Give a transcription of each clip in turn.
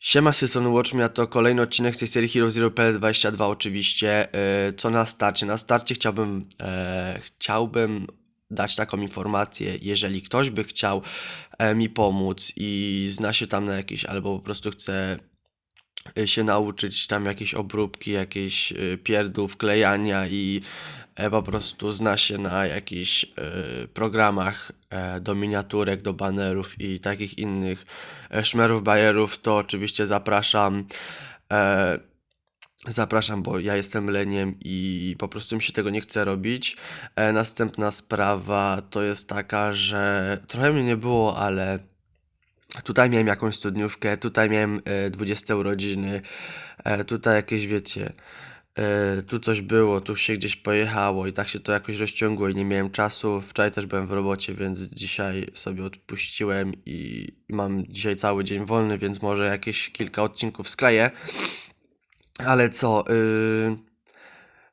Siema, strony Watchmia, to kolejny odcinek z tej serii Hero Zero PL22 oczywiście. E, Co na starcie? Na starcie chciałbym, e, chciałbym dać taką informację, jeżeli ktoś by chciał e, mi pomóc i zna się tam na jakieś, albo po prostu chce się nauczyć tam jakieś obróbki, jakieś e, pierdół, wklejania i e, po prostu zna się na jakichś e, programach e, do miniaturek, do banerów i takich innych e, szmerów, bajerów, to oczywiście zapraszam. Zapraszam, bo ja jestem leniem i po prostu mi się tego nie chce robić. Następna sprawa to jest taka, że trochę mnie nie było, ale tutaj miałem jakąś studniówkę, tutaj miałem e, 20 urodziny, e, tutaj jakieś wiecie. E, tu coś było, tu się gdzieś pojechało i tak się to jakoś rozciągło i nie miałem czasu. Wczoraj też byłem w robocie, więc dzisiaj sobie odpuściłem i mam dzisiaj cały dzień wolny, więc może jakieś kilka odcinków skleję. Ale co? Yy,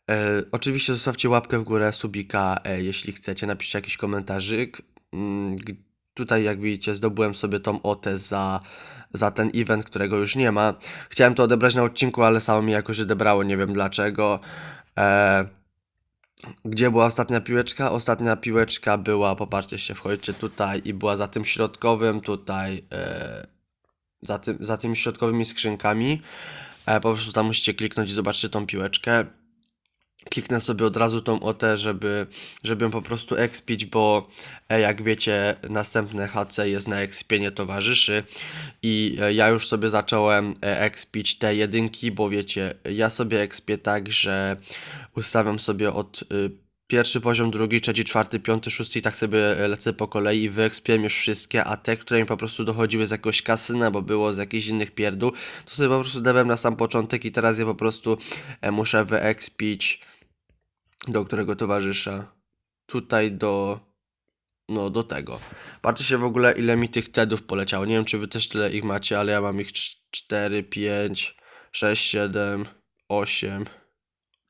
e, oczywiście zostawcie łapkę w górę, subika, e, jeśli chcecie, napiszcie jakiś komentarzyk. Mm, tutaj, jak widzicie, zdobyłem sobie tą OTę za, za ten event, którego już nie ma. Chciałem to odebrać na odcinku, ale samo mi jakoś odebrało, nie wiem dlaczego. E, gdzie była ostatnia piłeczka? Ostatnia piłeczka była, popatrzcie się, wchodźcie tutaj i była za tym środkowym, tutaj, e, za, tym, za tymi środkowymi skrzynkami. E, po prostu tam musicie kliknąć i zobaczycie tą piłeczkę. Kliknę sobie od razu tą OT, żeby, żeby ją po prostu expić, bo e, jak wiecie, następne HC jest na expienie towarzyszy. I e, ja już sobie zacząłem e, expić te jedynki, bo wiecie, ja sobie expię tak, że ustawiam sobie od y, pierwszy poziom, drugi, trzeci, czwarty, piąty, szósty i tak sobie lecę po kolei i wyekspiłem już wszystkie, a te, które mi po prostu dochodziły z jakiegoś kasyna, bo było z jakichś innych pierdół, to sobie po prostu dałem na sam początek i teraz je po prostu e, muszę wyekspić do którego towarzysza. Tutaj do. No, do tego. Patrzcie się w ogóle, ile mi tych TEDów poleciało. Nie wiem, czy wy też tyle ich macie, ale ja mam ich 4, 5, 6, 7, 8.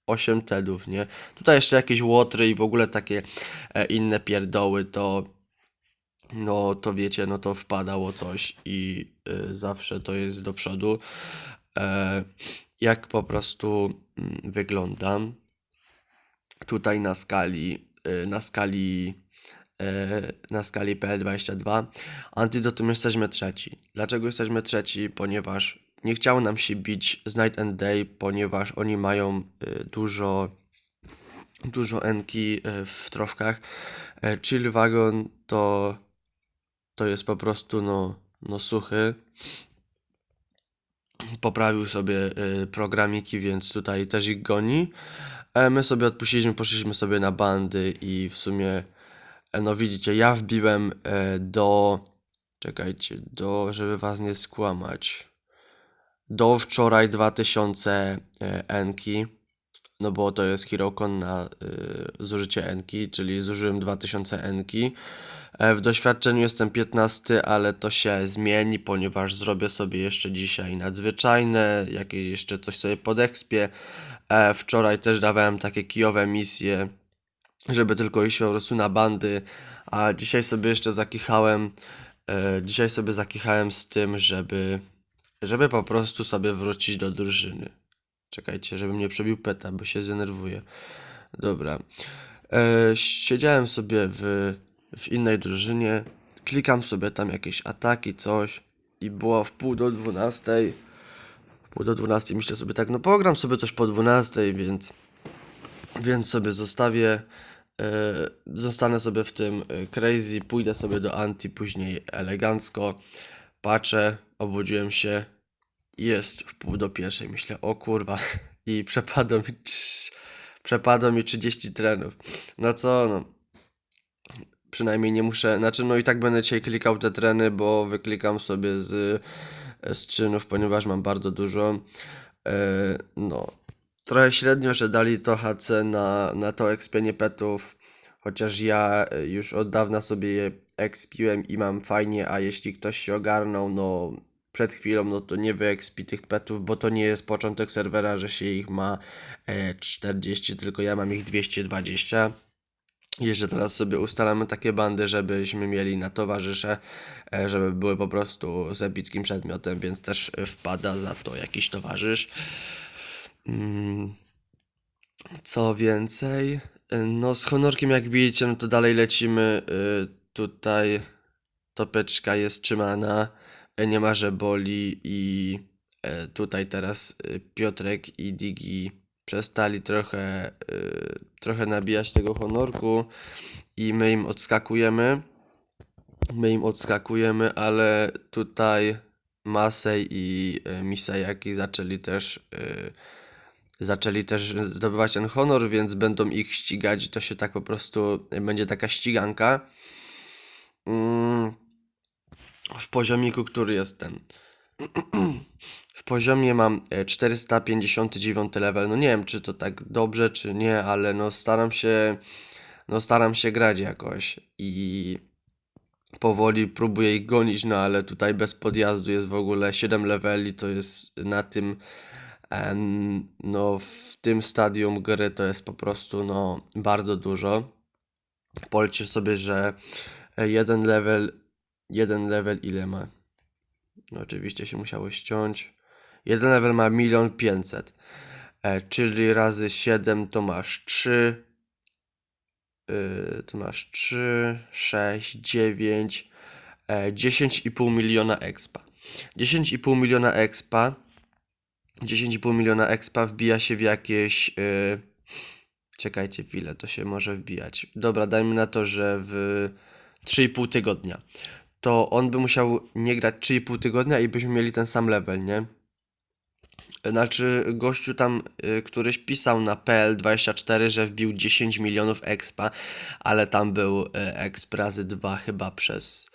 8 TEDów, nie? Tutaj jeszcze jakieś łotry i w ogóle takie e, inne pierdoły, to. No, to wiecie, no to wpadało coś i y, zawsze to jest do przodu. E, jak po prostu mm, wyglądam tutaj na skali, y, na skali, na skali PL22. Antidotum jesteśmy trzeci. Dlaczego jesteśmy trzeci? Ponieważ nie chciało nam się bić z Night and Day, ponieważ oni mają y, dużo, dużo enki w trofkach. E, Chill Wagon to, to jest po prostu no, no suchy poprawił sobie y, programiki, więc tutaj też ich goni. E, my sobie odpuściliśmy, poszliśmy sobie na bandy i w sumie, e, no widzicie, ja wbiłem e, do, czekajcie, do, żeby was nie skłamać, do wczoraj 2000 e, enki, no bo to jest Hirokon na y, zużycie enki, czyli zużyłem 2000 enki. E, W doświadczeniu jestem 15, ale to się zmieni, ponieważ zrobię sobie jeszcze dzisiaj nadzwyczajne, jakieś jeszcze coś sobie podekspię. E, Wczoraj też dawałem takie kijowe misje, żeby tylko iść po prostu na bandy, a dzisiaj sobie jeszcze zakichałem, e, dzisiaj sobie zakichałem z tym, żeby, żeby po prostu sobie wrócić do drużyny. Czekajcie, żebym nie przebił peta, bo się zdenerwuję. Dobra. E, siedziałem sobie w, w innej drużynie, klikam sobie tam jakieś ataki, coś i było w pół do dwunastej. W pół do dwunastej myślę sobie tak, no pogram sobie coś po dwunastej, więc, więc sobie zostawię, e, zostanę sobie w tym e, crazy, pójdę sobie do anti, później elegancko, patrzę, obudziłem się, jest w pół do pierwszej, myślę, o kurwa, i przepadło mi, przepadło mi 30 trenów. No co, no, przynajmniej nie muszę, znaczy no i tak będę dzisiaj klikał te treny, bo wyklikam sobie z, z czynów, ponieważ mam bardzo dużo. E, no, trochę średnio, że dali to HC na, na to expienie petów, chociaż ja e, już od dawna sobie je expiłem i mam fajnie, a jeśli ktoś się ogarnął, no przed chwilą, no to nie wyexpi tych petów, bo to nie jest początek serwera, że się ich ma e, 40, tylko ja mam ich 220. Jeszcze teraz sobie ustalamy takie bandy, żebyśmy mieli na towarzysze, e, żeby były po prostu z epickim przedmiotem, więc też e, wpada za to jakiś towarzysz. Mm, Co więcej, e, no z honorkiem jak widzicie, no to dalej lecimy. e, Tutaj topeczka jest trzymana, e, nie ma, że boli i e, tutaj teraz e, Piotrek i Digi przestali trochę, e, trochę nabijać tego honorku i my im odskakujemy. My im odskakujemy, ale tutaj Masej i Misejaki zaczęli też zaczęli też zdobywać ten honor, więc będą ich ścigać i to się tak po prostu będzie taka ściganka. Mm, w poziomiku, który jest ten. W poziomie mam e, 459 level. No nie wiem, czy to tak dobrze, czy nie, ale no staram się, no staram się grać jakoś i powoli próbuję ich gonić, no ale tutaj bez podjazdu jest w ogóle 7 leveli, to jest na tym, em, no w tym stadium gry to jest po prostu no bardzo dużo. Policzcie sobie, że e, jeden level, jeden level ile ma? No oczywiście się musiało ściąć. Jeden level ma milion pięćset, e, czyli razy 7 to masz 3, yy, to masz 3, 6, 9, e, 10,5 miliona expa. 10,5 miliona expa, 10,5 miliona expa wbija się w jakieś, yy, czekajcie chwilę, to się może wbijać. Dobra, dajmy na to, że w 3,5 tygodnia. To on by musiał nie grać 3,5 tygodnia i byśmy mieli ten sam level, nie? Znaczy, gościu tam y, któryś pisał na PL24, że wbił 10 milionów expa, ale tam był y, exp razy 2 chyba przez,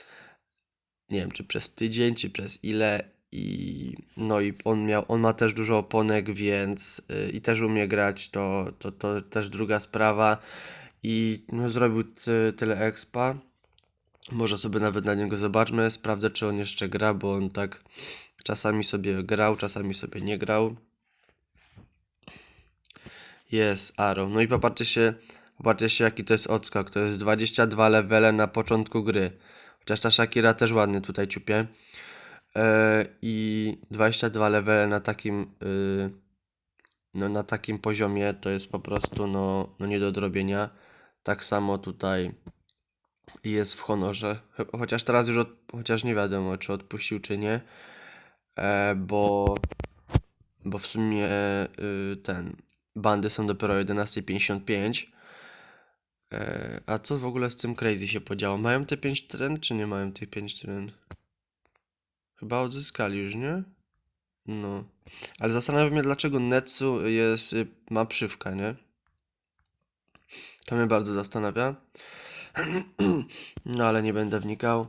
nie wiem, czy przez tydzień, czy przez ile i no i on miał, on ma też dużo oponek, więc y, i też umie grać, to, to, to też druga sprawa i no, zrobił ty, tyle expa. Może sobie nawet na niego zobaczmy, sprawdzę czy on jeszcze gra, bo on tak czasami sobie grał, czasami sobie nie grał. Jest Arrow. No i popatrzcie się, popatrzcie się jaki to jest odskok. To jest 22 levele na początku gry. Chociaż ta Shakira też ładnie tutaj ciupie. E, I 22 levele na takim y, no na takim poziomie to jest po prostu no, no nie do odrobienia. Tak samo tutaj jest w honorze. Cho- Chociaż teraz już od, chociaż nie wiadomo czy odpuścił czy nie. E, bo bo w sumie y, ten bandy są dopiero o 11.55. E, a co w ogóle z tym Crazy się podziało? Mają te 5 tren, czy nie mają tych 5 tren? Chyba odzyskali już, nie? No. Ale zastanawiam się, dlaczego Netsu jest, y, ma przywka, nie? To mnie bardzo zastanawia. No ale nie będę wnikał.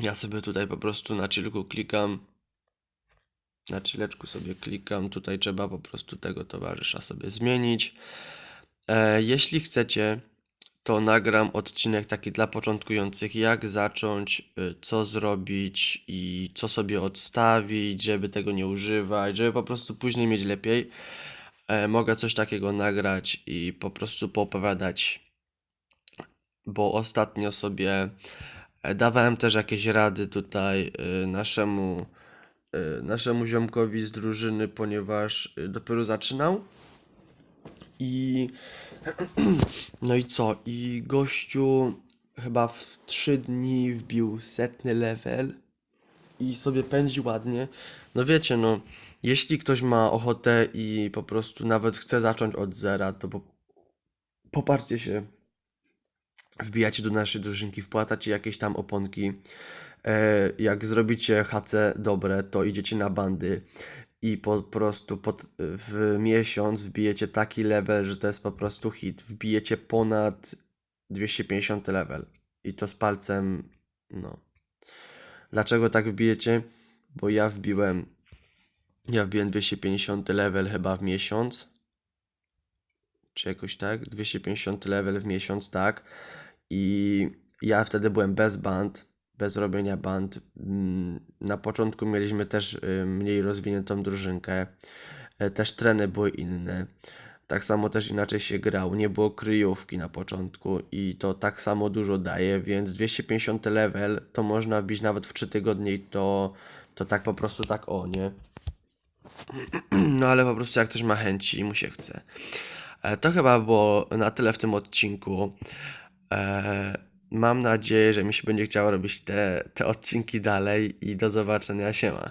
Ja sobie tutaj po prostu na chillku klikam. Na chilleczku sobie klikam. Tutaj trzeba po prostu tego towarzysza sobie zmienić. E, jeśli chcecie, to nagram odcinek taki dla początkujących, jak zacząć, y, co zrobić i co sobie odstawić, żeby tego nie używać, żeby po prostu później mieć lepiej. E, mogę coś takiego nagrać i po prostu poopowiadać, bo ostatnio sobie e, dawałem też jakieś rady tutaj y, naszemu, y, naszemu ziomkowi z drużyny, ponieważ dopiero zaczynał. I no i co? I gościu chyba w 3 dni wbił setny level i sobie pędzi ładnie. No wiecie, no, jeśli ktoś ma ochotę i po prostu nawet chce zacząć od zera, to po, poparcie się, wbijacie do naszej drużynki, wpłacacie jakieś tam oponki. E, jak zrobicie HC dobre, to idziecie na bandy i po prostu pod, w miesiąc wbijecie taki level, że to jest po prostu hit. Wbijecie ponad 250 level i to z palcem, no. Dlaczego tak wbijecie? Bo ja wbiłem, ja wbiłem 250 level chyba w miesiąc, czy jakoś tak, 250 level w miesiąc, tak. I ja wtedy byłem bez band, bez robienia band. Mm, Na początku mieliśmy też y, mniej rozwiniętą drużynkę. E, Też treny były inne. Tak samo też inaczej się grał, nie było kryjówki na początku i to tak samo dużo daje, więc 250 level to można wbić nawet w 3 tygodnie i to, to tak po prostu tak o, nie? No ale po prostu jak ktoś ma chęci i mu się chce. E, To chyba było na tyle w tym odcinku. E, Mam nadzieję, że mi się będzie chciało robić te, te odcinki dalej i do zobaczenia, siema.